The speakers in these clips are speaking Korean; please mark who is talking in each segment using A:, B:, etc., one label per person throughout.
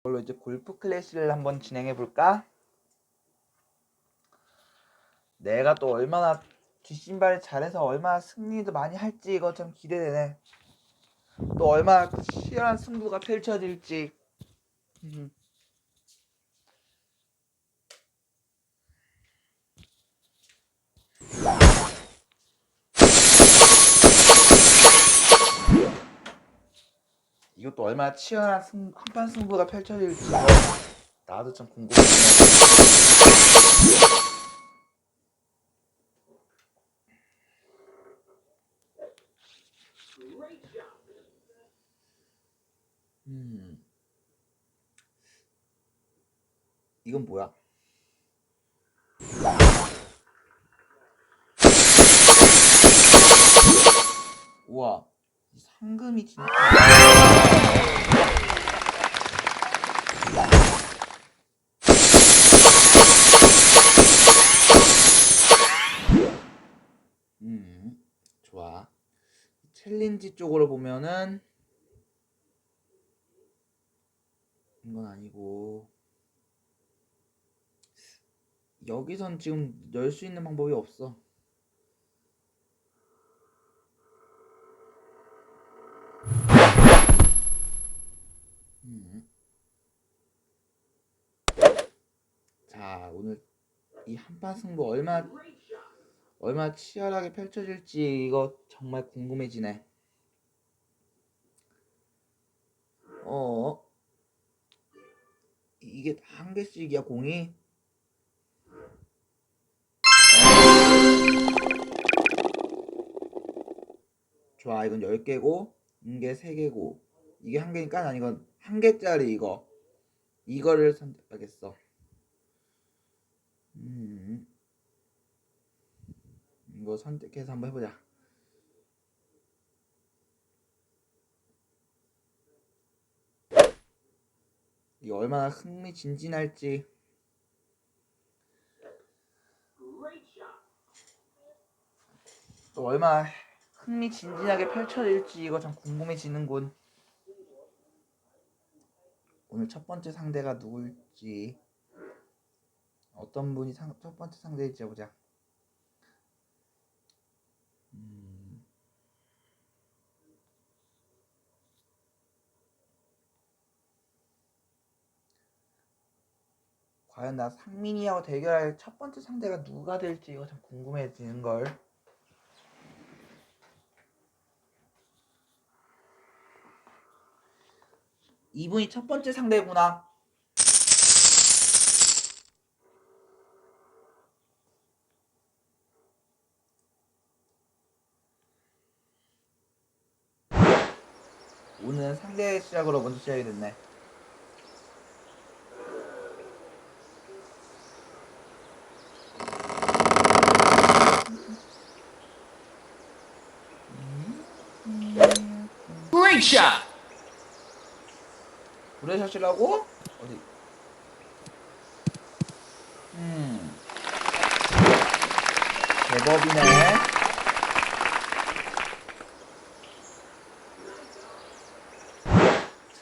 A: 이걸로 이제 골프 클래시를 한번 진행해 볼까? 내가 또 얼마나 뒷신발 잘해서 얼마나 승리도 많이 할지 이거 좀 기대되네. 또 얼마나 치열한 승부가 펼쳐질지. 이것도 얼마나 치열한 승, 한판 승부가 펼쳐질지 나도 좀 궁금해. 음. 이건 뭐야? 우와, 이 상금이 진짜. 음, 좋아. 챌린지 쪽으로 보면은 이건 아니고 여기선 지금 열 수 있는 방법이 없어. 자, 오늘 이 한판 승부 얼마 얼마나 치열하게 펼쳐질지 이거 정말 궁금해지네. 어? 이게 다한 개씩이야 공이? 좋아 이건 10개고 이게 3개고 이게 한 개니까 난 이건 한 개짜리 이거 이거를 선택하겠어 음. 이거 선택해서 한번 해보자. 이게 얼마나 흥미진진할지. 또 얼마나 흥미진진하게 펼쳐질지 이거 참 궁금해지는군. 오늘 첫 번째 상대가 누굴지 어떤 분이 상, 첫 번째 상대일지 보자. 음, 과연 나 상민이하고 대결할 첫 번째 상대가 누가 될지 이거 참 궁금해지는 걸. 이분이 첫 번째 상대구나. 오늘 상대 시작으로 먼저 시작이 됐네. 브레샷이라고? 어디? 음. 제법이네.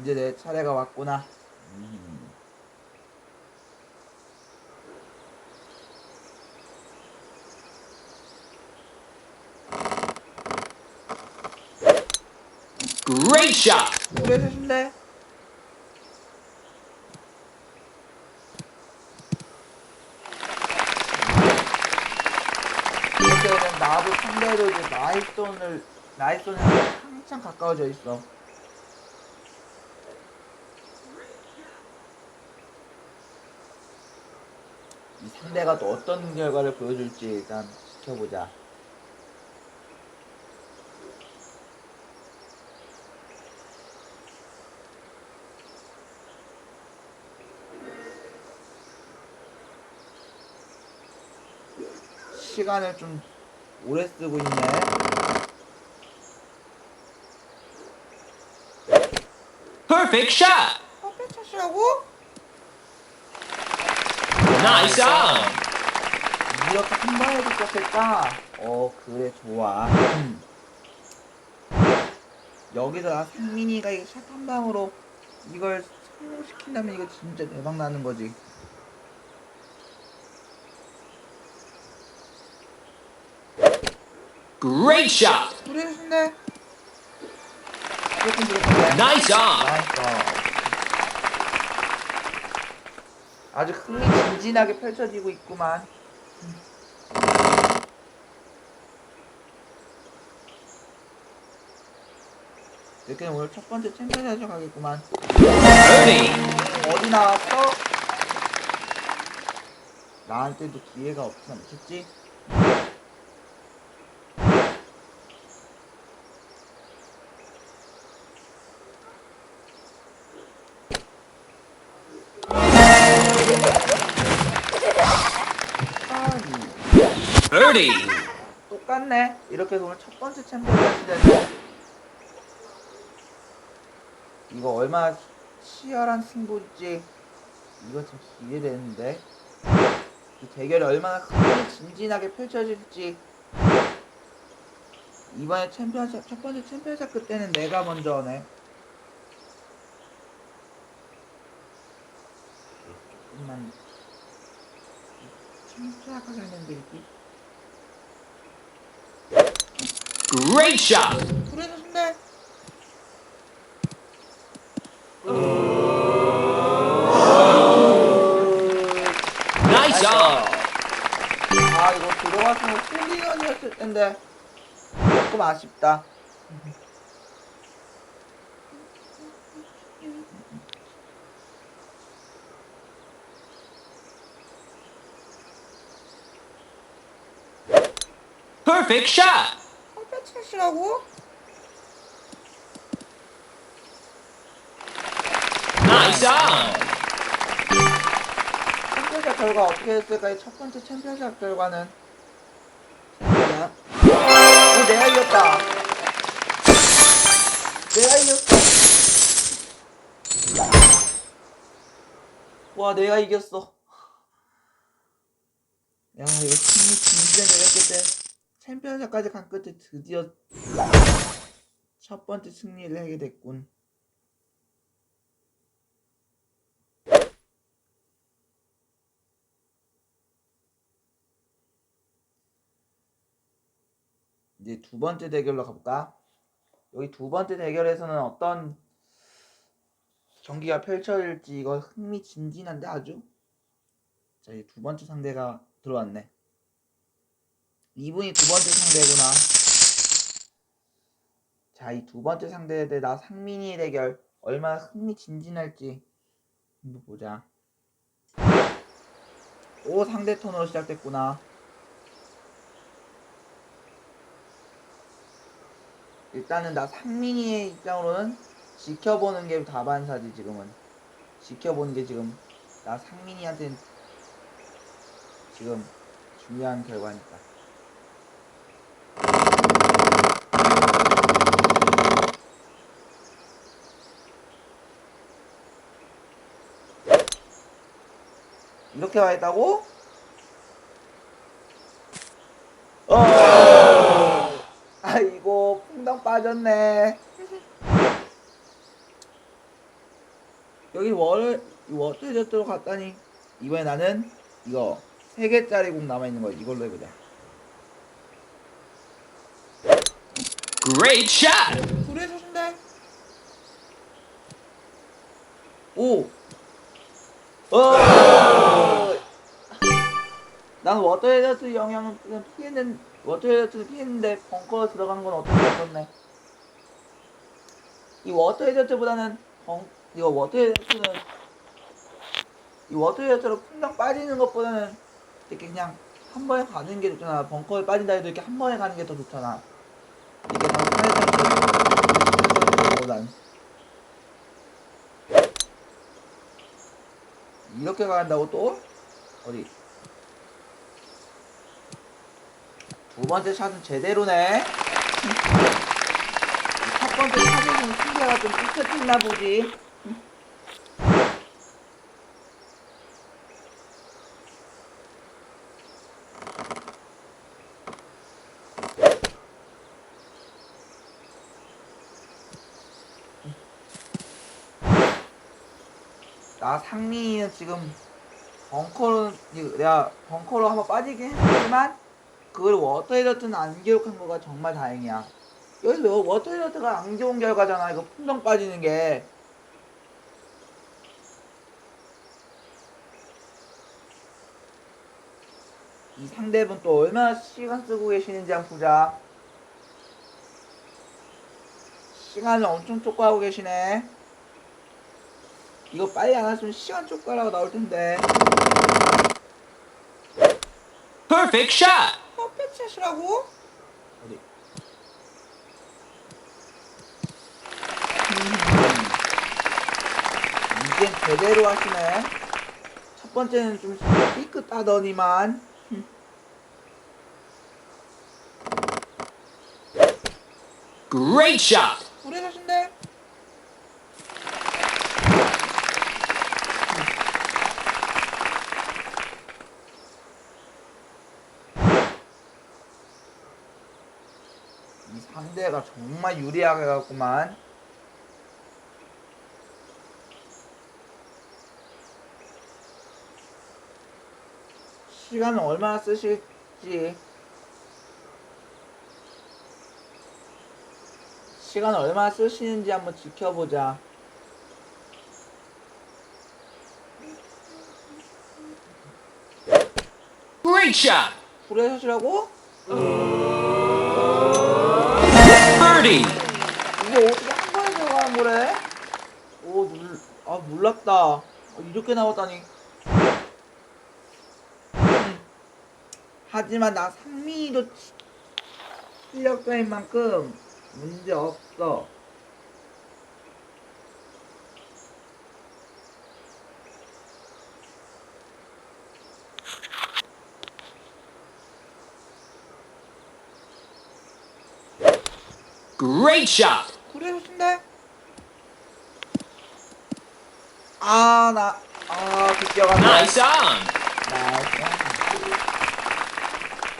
A: 이제 내 차례가 왔구나. 음.
B: Great shot!
A: 브레샷인데? 이때는 나도 상대로 이제 나이손을 나이손에 한참 가까워져 있어. 이 상대가 또 어떤 결과를 보여줄지 일단 지켜보자. 시간을 좀 오래 쓰고 있네.
B: Perfect!
A: 커피 차시라고?
B: Nice on!
A: 이렇게 한 번에 시작했다. 어 그래 좋아. 음. 여기서 이거 샷한 방으로 이걸 성공시킨다면 이거 진짜 대박 나는 거지.
B: Great shot. Nice on.
A: 나이스. 아주 흥미진진하게 펼쳐지고 있구만. 이렇게 오늘 첫 번째 챔피언샷 가겠구만. 어디 나왔어? 나한테도 기회가 없지 않겠지? 아이,
B: Birdie.
A: 똑같네. 이렇게 해서 오늘 첫 번째 챔피언샷이 되네. 이거 얼마나 치열한 승부일지 이거 좀 기대되는데 이 대결이 얼마나 흥미진진하게 펼쳐질지 이번에 챔피언샷 첫 번째 챔피언샷 그때는 내가 먼저네 조금만 침착하게 했는데 이게
B: Great shot.
A: 그래도 근데
B: Nice on.
A: 아 이거 들어갔으면 홀리언이었을 텐데 조금 아쉽다
B: Perfect shot. Nice on.
A: 챔피언샷 결과 어떻게 됐을까? 이첫 번째 챔피언샷 결과는? 자, 오 내가 이겼다. 내가 이겼어 와 내가 이겼어. 야 이거 승리 진짜 내렸을 때 챔피언샷까지 간 끝에 드디어 첫 번째 승리를 하게 됐군. 이제 두 번째 대결로 가볼까? 여기 두 번째 대결에서는 어떤 경기가 펼쳐질지 이거 흥미진진한데 아주? 자 이제 두 번째 상대가 들어왔네 이분이 두 번째 상대구나. 자 이 두 번째 상대 대나 상민이 대결 얼마나 흥미진진할지 한번 보자. 오 상대 턴으로 시작됐구나. 일단은 나 상민이의 입장으로는 지켜보는 게 다반사지 지금은. 지켜보는 게 지금 나 상민이한테는 지금 중요한 결과니까 이렇게 와 있다고? 어. 아이고 풍덩 빠졌네. 여기 월 워터 헤저트로 갔다니. 이번에 나는 이거 세 개짜리 공 남아 있는 거 이걸로 해보자.
B: Great shot.
A: 둘이 서신데? 오. 어! 난 워터 헤저트 영향을 피했는 워터 헤저트를 피했는데 벙커로 들어가는 건수 없었네? 이 워터 헤저트보다는 벙 이거 워터 헤저트는 이 워터 헤저트로 풍덩 빠지는 것보다는 이렇게 그냥 한 번에 가는 게 좋잖아. 벙커에 빠진다 해도 이렇게 한 번에 가는 게 더 좋잖아. 이게 더 보단 이렇게 간다고 또? 어디 두 번째 샷은 제대로네. 첫 번째 샷에서는 승계가 좀 삐끗했나 보지. 나 상민이는 지금 벙커로 내가 벙커로 한번 빠지긴 했지만 그걸 워터 헤더트는 안 기록한 거가 정말 다행이야. 여기서 왜 워터 헤더트가 안 좋은 결과잖아. 이거 풍덩 빠지는 게. 이 상대분 또 얼마나 시간 쓰고 계시는지 한번 보자. 시간을 엄청 촉구하고 계시네. 이거 빨리 안 했으면 시간 촉구하라고 나올 텐데.
B: Perfect shot.
A: 퍼펙트샷이라고? 어디? 음. 이젠 제대로 하시네. 첫 번째는 좀 삐끗하더니만.
B: Great shot.
A: 후레샷인데? 이 상대가 정말 유리하게 갔구만. 시간을 얼마나 쓰실지. 시간 얼마나 쓰시는지 한번 지켜보자.
B: Great shot.
A: 후레샷이라고?
B: Birdie.
A: 이게 어떻게 한 번에 들어가는 거래? 오, 놀, 아, 몰랐다. 아, 이렇게 나왔다니. 음. 하지만 나 상민이도 치- 실력자인 만큼 문제 없어.
B: Great shot.
A: 후레샷인데? 아, 나, 아, 비껴갔네.
B: Nice on.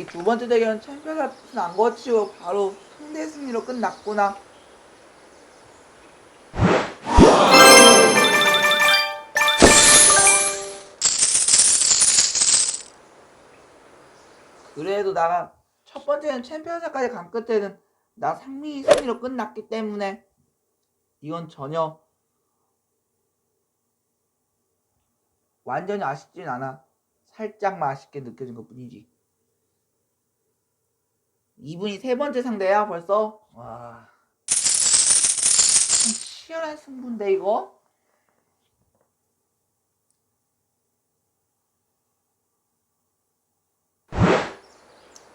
A: 이두 번째 대결은 챔피언 앞은 안 거치고 바로 상대 승리로 끝났구나. 그래도 나가 첫 번째는 챔피언사까지 간 끝에는 나 상민이 승리로 끝났기 때문에 이건 전혀 완전히 아쉽진 않아. 살짝만 아쉽게 느껴진 것 뿐이지. 이분이 세 번째 상대야 벌써? 와. 참 치열한 승부인데 이거?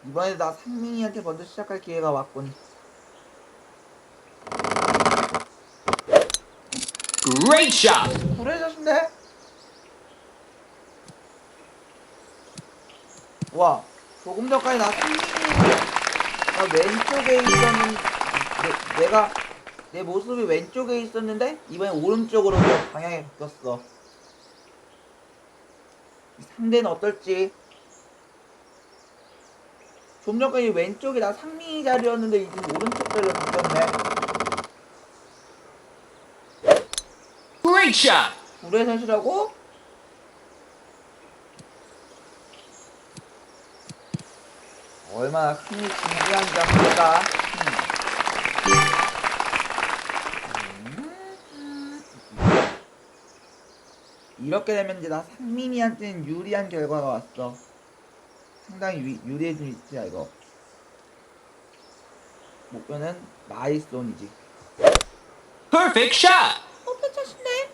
A: 이번에 나 상민이한테 먼저 시작할 기회가 왔군.
B: Great shot.
A: 불해졌는데? 와, 조금 전까지 나나 왼쪽에 있었는 내, 내가 내 모습이 왼쪽에 있었는데 이번에 오른쪽으로 방향이 바뀌었어. 이 상대는 어떨지. 좀 전까지 왼쪽이 나 상민이 자리였는데 이제 오른쪽 자리로 바뀌었네.
B: Great shot.
A: 불회샷이라고? 얼마나 흥이 진지한지 한번 보자. 음. 이렇게 되면 이제 나 상민이한테는 유리한 결과가 왔어. 상당히 유, 유리해진 위치야 이거. 목표는 마이스톤이지.
B: Perfect shot.
A: 어, 괜찮으신데?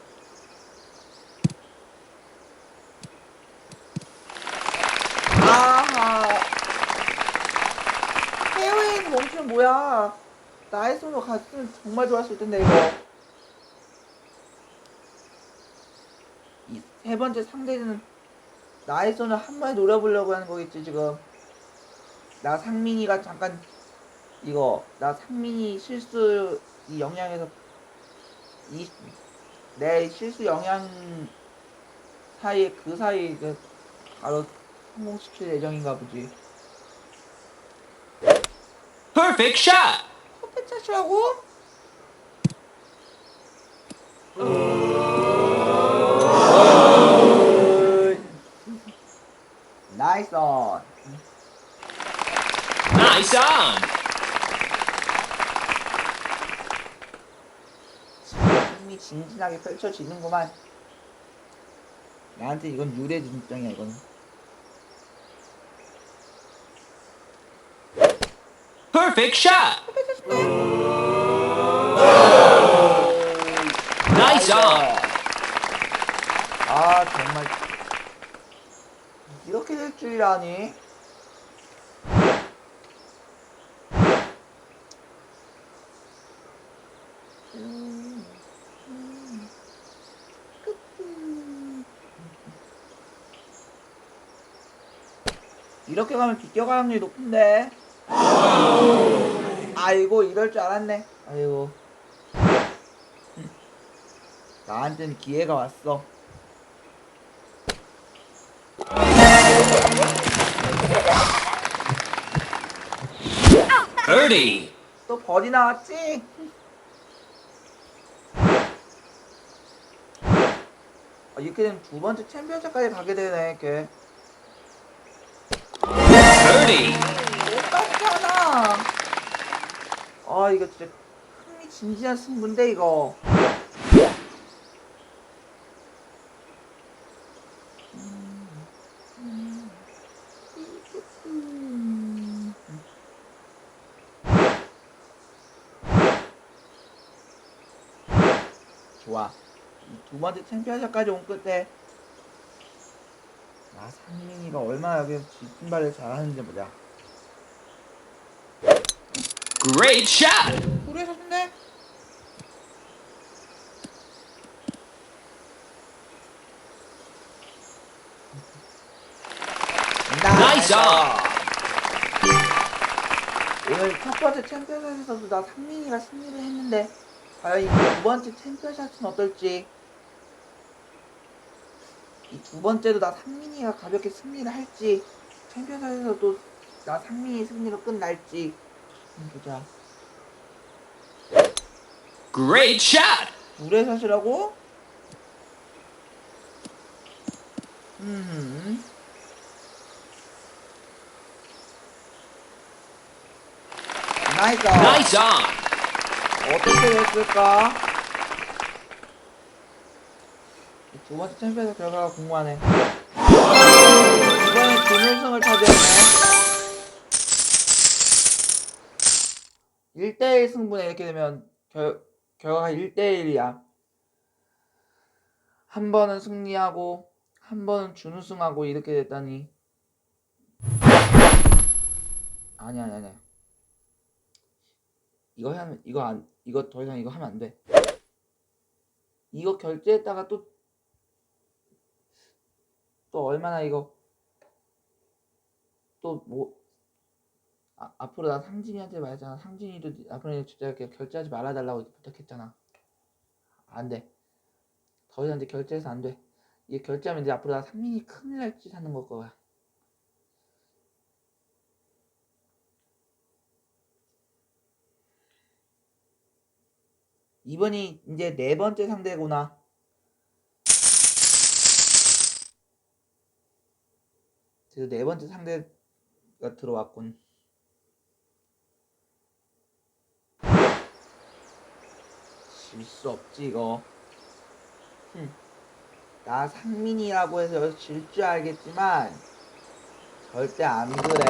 A: 아하. 페어웨이는 멈추면 뭐야? 나의 손으로 갔으면 정말 좋았을 텐데, 이거. 이 세 번째 상대는 나의 손을 한 번에 노려보려고 하는 거겠지, 지금. 나 상민이가 잠깐, 이거, 나 상민이 실수 이 영향에서 이 내 실수 영향 사이에 그 사이에 바로 성공시킬 예정인가 보지.
B: Perfect shot.
A: 퍼펙트샷이라고? 음. 나이스 온. Nice 이 진진하게 펼쳐지는구만. 나한테 이건 유례 진정이야 이건.
B: Perfect shot. Nice on.
A: 아 정말 이렇게 될 줄이라니. 이렇게 가면 비껴갈 확률이 높은데. 아이고 이럴 줄 알았네. 아이고. 나한텐 기회가 왔어.
B: Birdie.
A: 또 벌이 나왔지? 아, 이렇게 되면 두 번째 챔피언십까지 가게 되네, 걔.
B: Birdie.
A: 아, 이거 진짜 흥미진진한 승부인데, 이거. 좋아. 이두 번째 챔피언십까지 온 끝에 나 상민이가 얼마나 여기서 뒷발을 잘하는지 보자.
B: Great shot.
A: 우리
B: on.
A: 오늘 첫 번째 챔피언샷에서도 나 상민이가 승리를 했는데 과연 이 두 번째 챔피언샷은 어떨지 이 두 번째도 나 상민이가 가볍게 승리를 할지 챔피언샷에서도 나 상민이 승리로 끝날지 보자
B: Great shot.
A: 불의 샷이라고? 음. 나이스.
B: On.
A: 어떻게 됐을까? 이두 번째 챔피언스 결과가 궁금하네. 1대1 승부에 이렇게 되면 결, 결과가 1대1이야. 한 번은 승리하고, 한 번은 준우승하고 이렇게 됐다니. 아니, 아니, 아니. 이거 하면, 이거 안, 이거 더 이상 이거 하면 안 돼. 이거 결제했다가 또, 또 얼마나 이거, 또 뭐, 아, 앞으로 나 상진이한테 말했잖아. 상진이도 앞으로 진짜 결제하지 말아달라고 부탁했잖아. 안 돼. 더 이상 이제 결제해서 안 돼. 이게 결제하면 이제 앞으로 나 상민이 큰일 날 짓 하는 걸 거야. 이번이 이제 네 번째 상대구나. 그래서 네 번째 상대가 들어왔군. 질수 없지 이거. 흠. 나 상민이라고 해서 질 줄 알겠지만 절대 안 그래.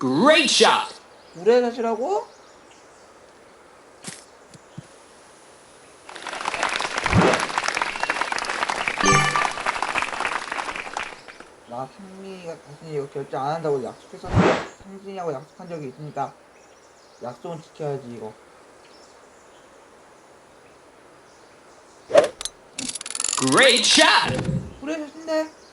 B: Great shot.
A: 불의 샷이라고? 나 상민이가 자신이 이거 결제 안 한다고 약속했었어. 상진이하고 약속한 적이 있으니까 약속은 지켜야지 이거.
B: Great shot.
A: 불의 샷인데?